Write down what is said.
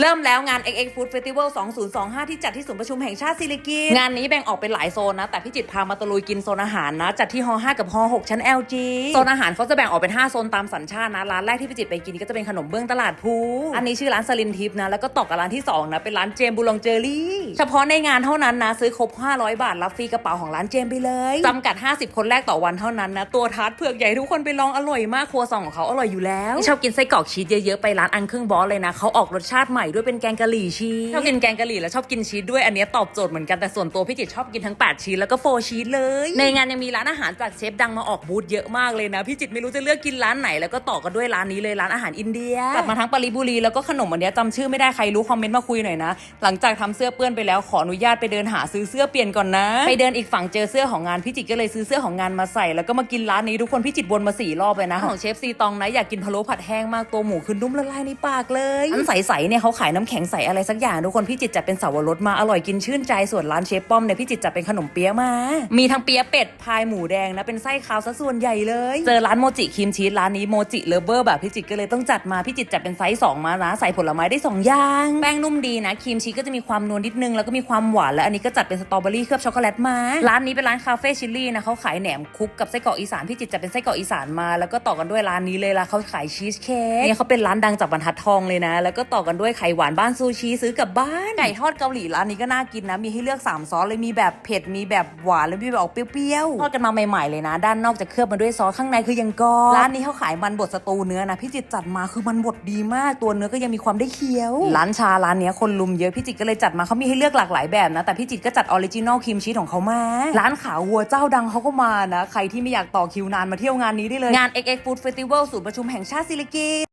เริ่มแล้วงาน XX Food Festival 2025 ที่จัดที่ศูนย์ประชุมแห่งชาติศิริกิติ์งานนี้แบ่งออกเป็นหลายโซนนะ แต่พี่จิตรพามาตะลุยกินโซนอาหารนะ จัดที่ฮ5กับฮ6ชั้น LG โซนอาหารเขาจะแบ่งออกเป็น 5 โซนตามสัญชาตินะ ร้านแรกที่พี่จิตรไปกินก็จะเป็นขนมเบื้องตลาดภูอันนี้ชื่อร้านสลินทิพย์นะ แล้วก็ต่อกับร้านที่ 2 นะ เป็นร้านเจมบูลองเจอรี่ เฉพาะในงานเท่านั้นนะ ซื้อครบ 500 บาทรับฟรีกระเป๋าของร้านเจมไปเลยจำกัด 50 คนแรกต่อวันเท่านั้นนะตัวทาร์ตเผือกใหญ่ทุกคนไปลองอร่อยมากครัวซองของเขาอร่อยอยู่แล้วชอบกินไส้กรอกชีสเยอะๆไปร้านอันเครื่องบอสเลยนะเขาออกรสชาติใหม่ด้วยเป็นแกงกะหรี่ชีสชอบกินแกงกะหรี่แล้วชอบกินชีสด้วยอันเนี้ยตอบโจทย์เหมือนกันแต่ส่วนตัวพี่จิตรชอบกินทั้ง 8 ชีสแล้วก็โฟชีสเลย ในงานยังมีร้านอาหารจากเชฟดังมาออกบูธเยอะมากเลยนะพี่จิตรไม่รู้จะเลือกกินร้านไหนแล้วก็ต่อกันด้วยร้านนี้เลยร้านอาหารอินเดียกลับมาทั้งปาริบุรีแล้วก็ขนมอันเนี้ยจำชื่อไม่ได้ใครรู้คอมเมนต์มาคุยหน่อยนะ หลังจากทำเสื้อเปื้อนไปแล้วขออนุญาตไปเดินหาซื้อเสื้อเปลี่ยนก่อนนะ ไปเดินอีกฝั่งเจอเสื้อของงานพี่จิตรก็เลยซื้อเสื้อของงานมาใส่ แล้วก็มากินร้านนี้ทุกคนพี่จิตรวนมาสี่รอบเลยนะของเชฟซีตองนะอยากกินพะโล้ผัดแห้งมากตัวหมูคือนุ่มละลายในปากเลยอันใสๆเนี่ยเขาขายน้ำแข็งใสอะไรสักอย่างทุกคนพี่จิตจัดเป็นเสาวรสมาอร่อยกินชื่นใจส่วนร้านเชฟป้อมเนี่ยพี่จิตจัดเป็นขนมเปี๊ยะมา มีทั้งเปี๊ยะเป็ดพายหมูแดงนะเป็นไส้ขาวซะส่วนใหญ่เลย เจอร้านโมจิครีมชีสร้านนี้โมจิเลเวอร์แบบพี่จิตก็เลยต้องจัดมาพี่จิตจัดเป็นไซส์สองมานะใส่ผลไม้ได้สองอย่างแป้งนุ่มดีนะครีมชีสก็จะมีความนวลนิดนึงแล้วก็มีความหวานและอันนี้ก็จัดเป็นสตรอเบอรี่เคลือบช็อกโกแลตมาร้านนี้เป็นร้านคาเฟ่ชิลลี่นะเขาขายแหนมคุกกับไส้กรอกอีสานพี่จิตจัดเป็นไส้กรอกอีสานมา แล้วก็ต่อกันด้วยร้านนี้เลยล่ะเขาขายชีสเค้กเนี่ยเขาเป็นร้านดังจากบรรทัดทองเลยนะ แล้วก็ต่อกันด้วยไข่หวานบ้านซูชิซื้อกลับบ้านไก่ทอดเกาหลีร้านนี้ก็น่ากินนะ มีให้เลือกสามซอสเลยมีแบบเผ็ดมีแบบหวานแล้วมีแบบออกเปรี้ยวๆทอดกันมาใหม่ๆเลยนะ ด้านนอกจะเคลือบมาด้วยซอสข้างในคือยังกรอบร้านนี้เขาขายมันบดสตูเนื้อนะพี่จิตรจัดมาคือมันบดดีมากตัวเนื้อก็ยังมีความได้เคี้ยว ร้านชาร้านเนี้ยคนลุมเยอะพี่จิตรก็เลยจัดมาเขามีให้เลือกหลากหลายแบบนะแต่พี่จิตรก็จัดออริจินอลครีมชีสของเขามาร้านขาววัวเจ้าดังเขาก็มานะ ใครที่ไม่อยากต่อคิวนานมาเที่ยวงานนี้ได้เลยงาน XX Food Festival ศูนย์ประชุมแห่งชาติศิริกิติ์